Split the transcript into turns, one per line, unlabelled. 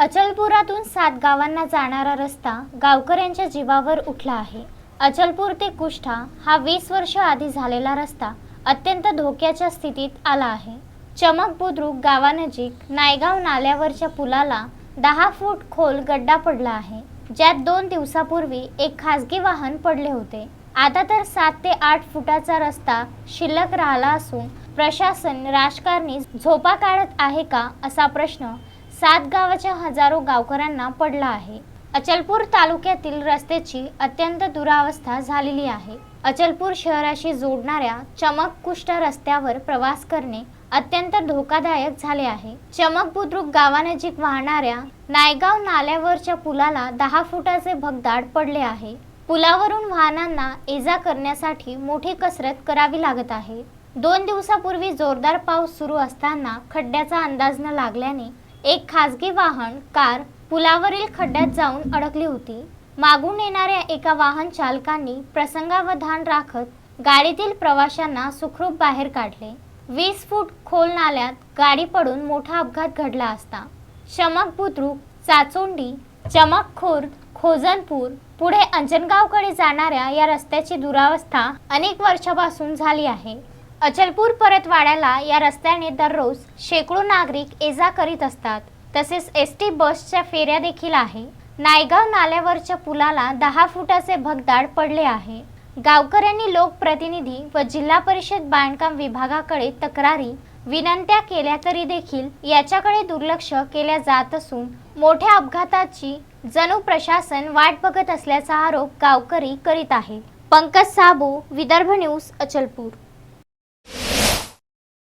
अचलपुरातून सात गावांना जाणारा रस्ता गावकऱ्यांच्या जीवावर उठला आहे. अचलपूर ते कुष्ठा हा वीस वर्ष आधी झालेला रस्ता अत्यंत धोक्याच्या स्थितीत आला आहे. चमक बुद्रुक गावानजीक नायगाव नाल्यावरच्या पुलाला दहा फूट खोल गड्डा पडला आहे. ज्यात दोन दिवसापूर्वी एक खासगी वाहन पडले होते. आता तर सात ते आठ फुटाचा रस्ता शिल्लक राहिला असून प्रशासन राजकारणी झोपा काढत आहे का असा प्रश्न सात गावाच्या हजारो गावकऱ्यांना पडला आहे. अचलपूर तालुक्यातील रस्त्याची अत्यंत दुरावस्था झालेली आहे. अचलपूर शहराशी जोडणाऱ्या चमक कुष्ट रस्त्यावर प्रवास करणे अत्यंत धोकादायक झाले आहे. चमक बुद्रुक गावानजीक वाहणाऱ्या नायगाव नाल्यावरच्या पुलाला दहा फुटाचे भगदाड पडले आहे. पुलावरून वाहनांना एजा करण्यासाठी मोठी कसरत करावी लागत आहे. दोन दिवसापूर्वी जोरदार पाऊस सुरू असताना खड्ड्याचा अंदाज न लागल्याने एक खासगी वाहन कार पुलावरील खड्ड्यात जाऊन अडकली होती. मागून येणाऱ्या एका वाहन चालकांनी प्रसंगावधान राखत गाडीतील प्रवाशांना सुखरूप बाहेर काढले. वीस फूट खोल नाल्यात गाडी पडून मोठा अपघात घडला असता. शमक बुद्रुक चाचोंडी चमक खुर्द खोजनपूर पुढे अंजनगावकडे जाणाऱ्या या रस्त्याची दुरावस्था अनेक वर्षापासून झाली आहे. अचलपूर परतवाड्याला या रस्त्याने दररोज शेकडो नागरिक ये जा करीत असतात. तसेच एस टी बसच्या फेऱ्या देखील आहे. नायगाव नाल्यावरच्या पुलाला दहा फुटाचे भगदाड पडले आहे. गावकऱ्यांनी लोकप्रतिनिधी व जिल्हा परिषद बांधकाम विभागाकडे तक्रारी विनंत्या केल्या तरी देखील याच्याकडे दुर्लक्ष केल्या जात असून मोठ्या अपघाताची जणू प्रशासन वाट बघत असल्याचा आरोप गावकरी करीत आहे पंकज साबू विदर्भ न्यूज अचलपूर.